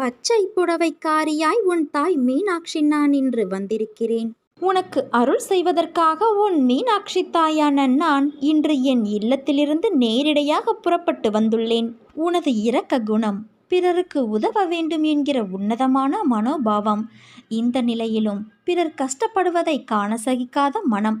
பச்சை புடவைக்காரியாய் உன் தாய் மீனாட்சி நான் இன்று வந்திருக்கிறேன். உனக்கு அருள் செய்வதற்காக உன் மீனாட்சி தாயான நான் இன்று என் இல்லத்திலிருந்து நேரிடையாக புறப்பட்டு வந்துள்ளேன். உனது இரக்க குணம் பிறருக்கு உதவ வேண்டும் என்கிற உன்னதமான மனோபாவம். இந்த நிலையிலும் பிறர் கஷ்டப்படுவதை காண சகிக்காத மனம்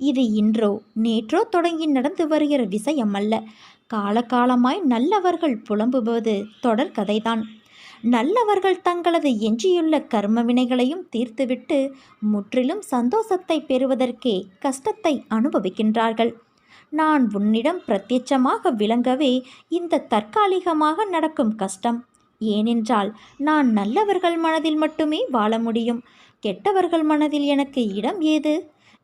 இது இன்றோ நேற்றோ தொடங்கி நடந்து வருகிற விஷயம் அல்ல. காலகாலமாய் நல்லவர்கள் புலம்புவது தொடர் கதைதான். நல்லவர்கள் தங்களது எஞ்சியுள்ள கர்ம வினைகளையும் தீர்த்துவிட்டு முற்றிலும் சந்தோஷத்தை பெறுவதற்கே கஷ்டத்தை அனுபவிக்கின்றார்கள். நான் உன்னிடம் பிரத்யட்சமாக விளங்கவே இந்த தற்காலிகமாக நடக்கும் கஷ்டம். ஏனென்றால் நான் நல்லவர்கள் மனதில் மட்டுமே வாழ முடியும். கெட்டவர்கள் மனதில் எனக்கு இடம் ஏது?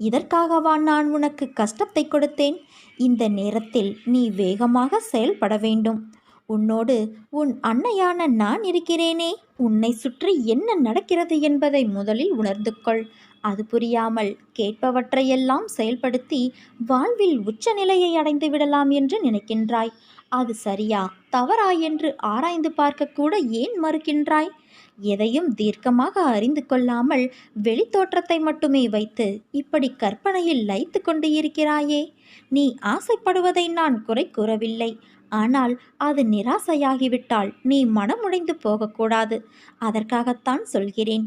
இதற்காகவா நான் உனக்கு கஷ்டத்தை கொடுத்தேன்? இந்த நேரத்தில் நீ வேகமாக செயல்பட வேண்டும். உன்னோடு உன் அன்னையான நான் இருக்கிறேனே. உன்னை சுற்றி என்ன நடக்கிறது என்பதை முதலில் உணர்ந்து கொள். அது புரியாமல் கேட்பவற்றையெல்லாம் செயல்படுத்தி வாழ்வில் உச்சநிலையை அடைந்து விடலாம் என்று நினைக்கின்றாய். அது சரியா தவறா என்று ஆராய்ந்து பார்க்கக்கூட ஏன் மறுக்கின்றாய்? எதையும் தீர்க்கமாக அறிந்து கொள்ளாமல் வெளித்தோற்றத்தை மட்டுமே வைத்து இப்படி கற்பனையில் லைத்து கொண்டு இருக்கிறாயே நீ ஆசைப்படுவதை நான் குறை கூறவில்லை. ஆனால் அது நிராசையாகிவிட்டால் நீ மனமுடைந்து போகக்கூடாது. அதற்காகத்தான் சொல்கிறேன்.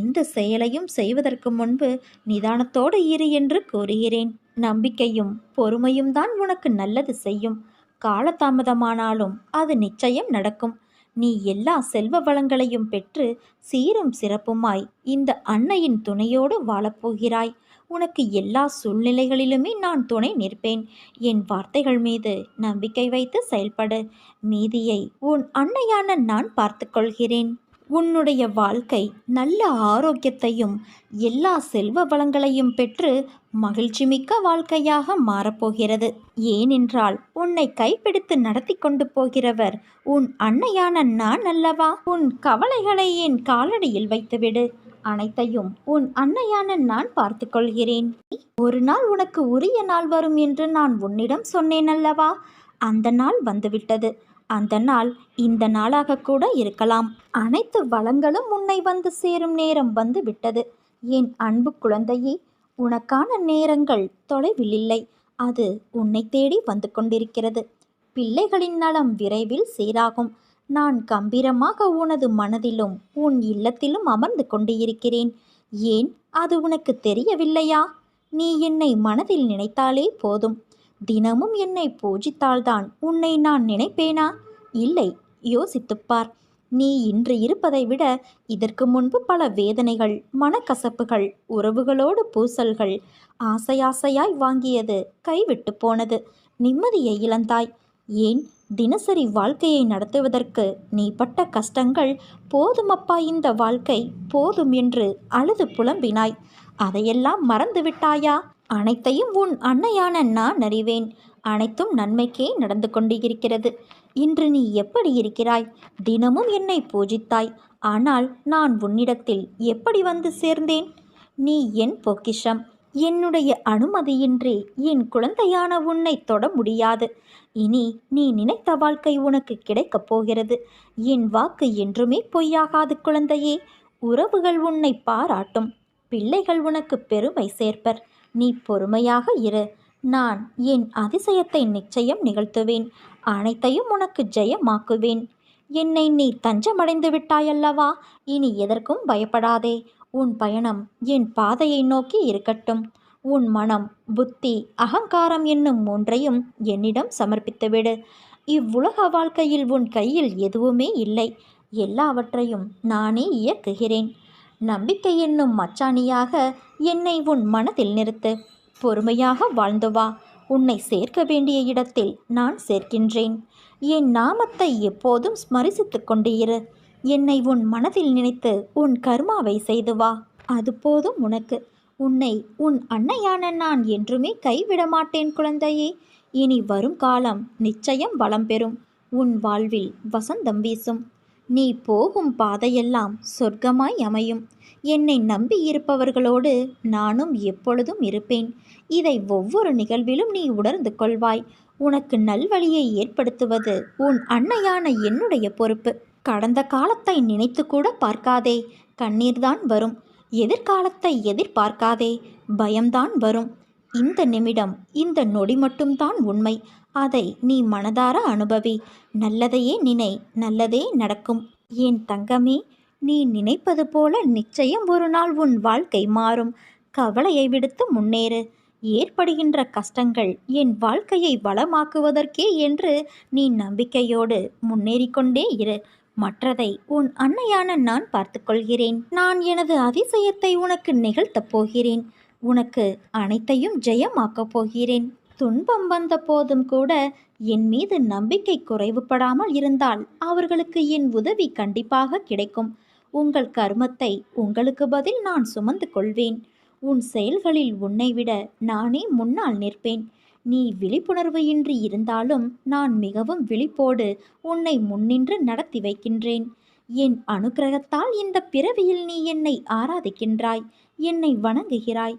எந்த செயலையும் செய்வதற்கு முன்பு நிதானத்தோடு இரு என்று கூறுகிறேன். நம்பிக்கையும் பொறுமையும் தான் உனக்கு நல்லது செய்யும். காலதாமதமானாலும் அது நிச்சயம் நடக்கும். நீ எல்லா செல்வ வளங்களையும் பெற்று சீரும் சிறப்புமாய் இந்த அன்னையின் துணையோடு வாழப்போகிறாய். உனக்கு எல்லா சூழ்நிலைகளிலுமே நான் துணை நிற்பேன். என் வார்த்தைகள் மீது நம்பிக்கை வைத்து செயல்படு. மீதியை உன் அன்னையான நான் பார்த்துக்கொள்கிறேன். உன்னுடைய வாழ்க்கை நல்ல ஆரோக்கியத்தையும் எல்லா செல்வ வளங்களையும் பெற்று மகிழ்ச்சி மிக்க வாழ்க்கையாக மாறப்போகிறது. ஏனென்றால் உன்னை கைப்பிடித்து நடத்தி கொண்டு போகிறவர் உன் அன்னையான நான் அல்லவா? உன் கவலைகளை என் காலடியில் வைத்துவிடு. அனைத்தையும் உன் அன்னையான நான் பார்த்து கொள்கிறேன். ஒரு நாள் உனக்கு உரிய நாள் வரும் என்று நான் உன்னிடம் சொன்னேன் அல்லவா? அந்த நாள் வந்துவிட்டது. அந்த நாள் இந்த நாளாக கூட இருக்கலாம். அனைத்து வளங்களும் உன்னை வந்து சேரும் நேரம் வந்து விட்டது. என் அன்பு குழந்தையே உனக்கான நேரங்கள் தொலைவில் இல்லை. அது உன்னை தேடி வந்து கொண்டிருக்கிறது. பிள்ளைகளின் நலம் விரைவில் சீராகும். நான் கம்பீரமாக உனது மனதிலும் உன் இல்லத்திலும் அமர்ந்து கொண்டு இருக்கிறேன் ஏன் அது உனக்கு தெரியவில்லையா? நீ என்னை மனதில் நினைத்தாலே போதும். தினமும் என்னை பூஜித்தால்தான் உன்னை நான் நினைப்பேனா? இல்லை யோசித்துப்பார். நீ இன்று இருப்பதை விட இதற்கு முன்பு பல வேதனைகள் மனக்கசப்புகள் உறவுகளோடு பூசல்கள் ஆசையாசையாய் வாங்கியது கைவிட்டு போனது. நிம்மதியை இழந்தாய். ஏன்? தினசரி வாழ்க்கையை நடத்துவதற்கு நீ பட்ட கஷ்டங்கள் போதுமப்பா இந்த வாழ்க்கை? போதும் என்று அழுது புலம்பினாய். அதையெல்லாம் மறந்துவிட்டாயா? அனைத்தையும் உன் அன்னையான நான் அறிவேன். அனைத்தும் நன்மைக்கே நடந்து கொண்டு இருக்கிறது இன்று நீ எப்படி இருக்கிறாய்? தினமும் என்னை பூஜித்தாய். ஆனால் நான் உன்னிடத்தில் எப்படி வந்து சேர்ந்தேன்? நீ என் பொக்கிஷம். என்னுடைய அனுமதியின்றி என் குழந்தையான உன்னை தொட முடியாது. இனி நீ நினைத்த வாழ்க்கை உனக்கு கிடைக்கப் போகிறது. என் வாக்கு என்றுமே பொய்யாகாது குழந்தையே. உறவுகள் உன்னை பாராட்டும். பிள்ளைகள் உனக்கு பெருமை சேர்ப்பர். நீ பொறுமையாக இரு. நான் என் அதிசயத்தை நிச்சயம் நிகழ்த்துவேன். அனைத்தையும் உனக்கு ஜெயமாக்குவேன். என்னை நீ தஞ்சமடைந்து விட்டாயல்லவா? இனி எதற்கும் பயப்படாதே. உன் பயணம் என் பாதையை நோக்கி இருக்கட்டும். உன் மனம் புத்தி அகங்காரம் என்னும் மூன்றையும் என்னிடம் சமர்ப்பித்துவிடு. இவ்வுலக வாழ்க்கையில் உன் கையில் எதுவுமே இல்லை. எல்லாவற்றையும் நானே இயக்குகிறேன். நம்பிக்கை என்னும் மச்சாணியாக என்னை உன் மனதில் நிறுத்து. பொறுமையாக வாழ்ந்து வா. உன்னை சேர்க்க வேண்டிய இடத்தில் நான் சேர்க்கின்றேன். என் நாமத்தை எப்போதும் ஸ்மரிசித்து கொண்டிரு இரு. என்னை உன் மனதில் நினைத்து உன் கர்மாவை செய்து வா. அது போதும் உனக்கு. உன்னை உன் அன்னையான நான் என்றுமே கைவிட மாட்டேன் குழந்தையே. இனி வரும் காலம் நிச்சயம் வளம் பெறும். உன் வாழ்வில் வசந்தம் வீசும். நீ போகும் பாதையெல்லாம் சொர்க்கமாய் அமையும். என்னை நம்பி இருப்பவர்களோடு நானும் எப்பொழுதும் இருப்பேன். இதை ஒவ்வொரு நிகழ்விலும் நீ உணர்ந்து கொள்வாய். உனக்கு நல்வழியை ஏற்படுத்துவது உன் அன்னையான என்னுடைய பொறுப்பு. கடந்த காலத்தை நினைத்து கூட பார்க்காதே. கண்ணீர்தான் வரும். எதிர்காலத்தை எதிர்பார்க்காதே. பயம்தான் வரும். இந்த நிமிடம் இந்த நொடி மட்டும்தான் உண்மை. அதை நீ மனதார அனுபவி. நல்லதையே நினை நல்லதே நடக்கும். என் தங்கமே நீ நினைப்பது போல நிச்சயம் ஒரு நாள் உன் வாழ்க்கை மாறும். கவலையை விடுத்து முன்னேறு. ஏற்படுகின்ற கஷ்டங்கள் என் வாழ்க்கையை வளமாக்குவதற்கே என்று நீ நம்பிக்கையோடு முன்னேறிக்கொண்டே இரு. மற்றதை உன் அன்னையான நான் பார்த்துக்கொள்கிறேன். நான் எனது அதிசயத்தை உனக்கு நிகழ்த்தப் போகிறேன். உனக்கு அனைத்தையும் ஜெயமாக்கப் போகிறேன். துன்பம் வந்த போதும் கூட என் மீது நம்பிக்கை குறைவுபடாமல் இருந்தால் அவர்களுக்கு என் உதவி கண்டிப்பாக கிடைக்கும். உங்கள் கர்மத்தை உங்களுக்கு பதில் நான் சுமந்து கொள்வேன். உன் செயல்களில் உன்னை விட நானே முன்னால் நிற்பேன். நீ விழிப்புணர்வு இன்றி இருந்தாலும் நான் மிகவும் விழிப்போடு உன்னை முன்னின்று நடத்தி வைக்கின்றேன். என் அனுக்கிரகத்தால் இந்த பிறவியில் நீ என்னை ஆராதிக்கின்றாய். என்னை வணங்குகிறாய்.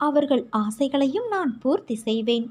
அவர்கள் ஆசைகளையும் நான் பூர்த்தி செய்வேன்.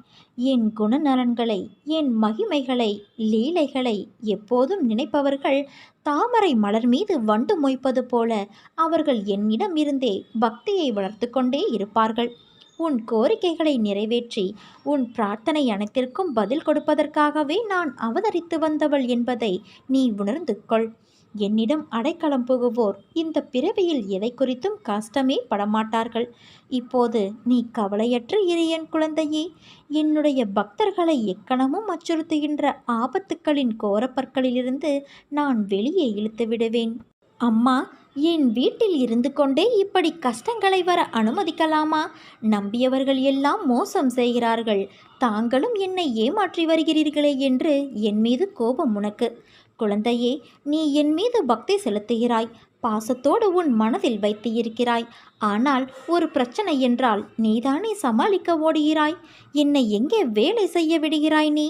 என் குணநலன்களை என் மகிமைகளை லீலைகளை எப்போதும் நினைப்பவர்கள் தாமரை மலர் மீது வண்டு மொய்ப்பது போல அவர்கள் என்னிடம் இருந்தே பக்தியை வளர்த்து கொண்டே இருப்பார்கள். உன் கோரிக்கைகளை நிறைவேற்றி உன் பிரார்த்தனை அனைத்திற்கும் பதில் கொடுப்பதற்காகவே நான் அவதரித்து வந்தவள் என்பதை நீ உணர்ந்து கொள். என்னிடம் அடைக்கலம் புகுவோர். இந்த பிறவியில் எதை குறித்தும் கஷ்டமே படமாட்டார்கள். இப்போது நீ கவலையற்று இரு என் குழந்தையே. என்னுடைய பக்தர்களை எக்கணமும் அச்சுறுத்துகின்ற ஆபத்துக்களின் கோரப்பற்களிலிருந்து நான் வெளியே இழுத்து விடுவேன். அம்மா என் வீட்டில் இருந்து கொண்டே இப்படி கஷ்டங்களை வர அனுமதிக்கலாமா? நம்பியவர்கள் எல்லாம் மோசம் செய்கிறார்கள். தாங்களும் என்னை ஏமாற்றி வருகிறீர்களே என்று என் மீது கோபம் உனக்கு. குழந்தையே நீ என் மீது பக்தி செலுத்துகிறாய். பாசத்தோடு உன் மனதில் வைத்து இருக்கிறாய் ஆனால் ஒரு பிரச்சனை என்றால் நீதானே சமாளிக்க ஓடுகிறாய். என்னை எங்கே வேலை செய்ய விடுகிறாய் நீ?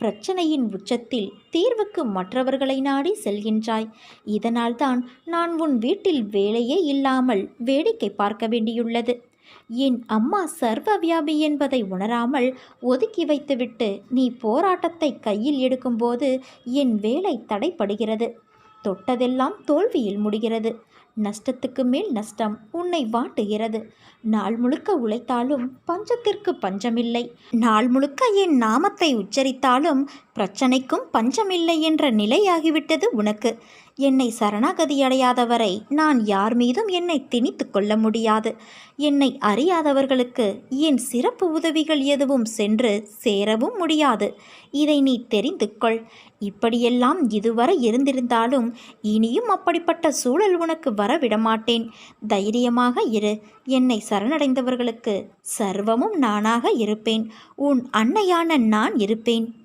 பிரச்சனையின் உச்சத்தில் தீர்வுக்கு மற்றவர்களை நாடி செல்கின்றாய். இதனால்தான் நான் உன் வீட்டில் வேலையே இல்லாமல் வேடிக்கை பார்க்க வேண்டியுள்ளது. என் அம்மா சர்வ வியாபி என்பதை உணராமல் ஒதுக்கி வைத்துவிட்டு நீ போராட்டத்தை கையில் எடுக்கும்போது என் வேலை தடைப்படுகிறது தொட்டதெல்லாம் தோல்வியில் முடிகிறது. நஷ்டத்துக்கு மேல் நஷ்டம் உன்னை வாட்டுகிறது. நாள் முழுக்க உழைத்தாலும் பஞ்சத்திற்கு பஞ்சமில்லை. நாள் முழுக்க என் நாமத்தை உச்சரித்தாலும் பிரச்சனைக்கும் பஞ்சமில்லை என்ற நிலையாகிவிட்டது உனக்கு. என்னை சரணாகதி அடையாதவரை நான் யார் மீதும் என்னை திணித்து கொள்ள முடியாது. என்னை அறியாதவர்களுக்கு என் சிறப்பு உதவிகள் எதுவும் சென்று சேரவும் முடியாது. இதை நீ தெரிந்து கொள். இப்படியெல்லாம் இதுவரை இருந்திருந்தாலும் இனியும் அப்படிப்பட்ட சூழல் உனக்கு வர விடமாட்டேன் தைரியமாக இரு. என்னை சரணடைந்தவர்களுக்கு சர்வமும் நானாக இருப்பேன். உன் அன்னையான நான் இருப்பேன்.